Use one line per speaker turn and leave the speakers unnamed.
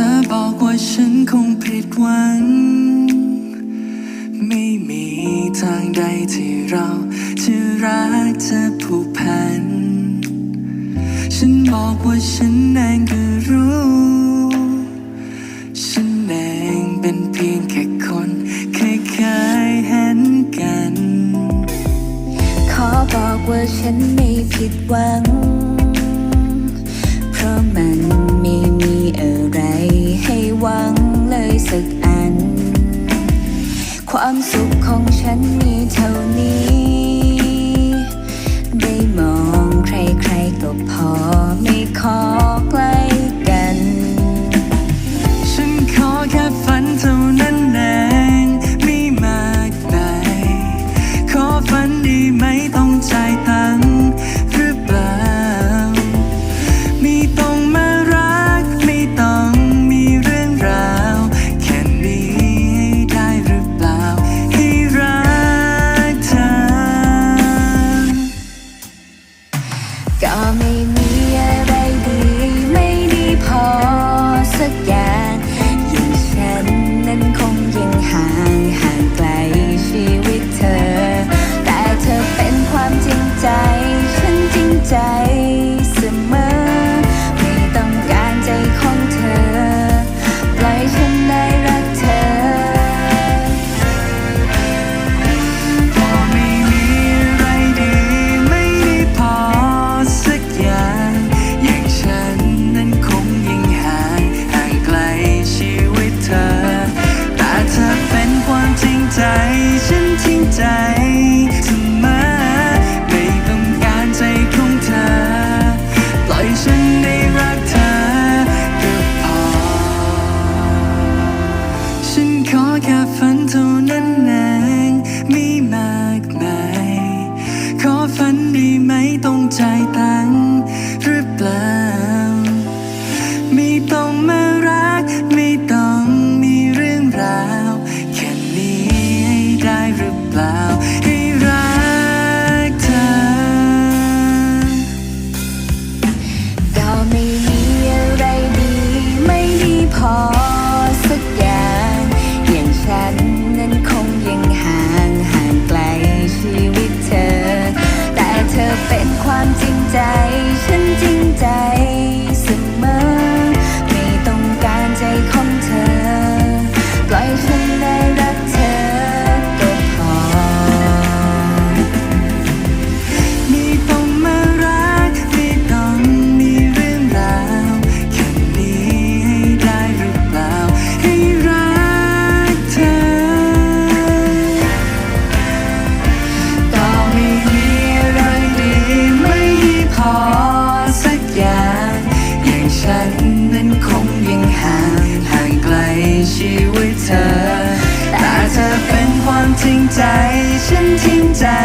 ธอบอกว่าฉันคงผิดหวัง ไม่มีทางใดที่เราจะรักจะผูกพัน ฉันบอกว่าฉันเองก็รู้ ฉันเองเป็นเพียงแค่คนเคยเคยเห็นกัน
ขอบอกว่าฉันไม่ผิดหวัง เพราะมันไม่มีอะไร
can you ฝันดีไหมต้องจ่ายตังหรือเปล่า ค
วามจริงใจ ฉันจริงใจ
心在身听在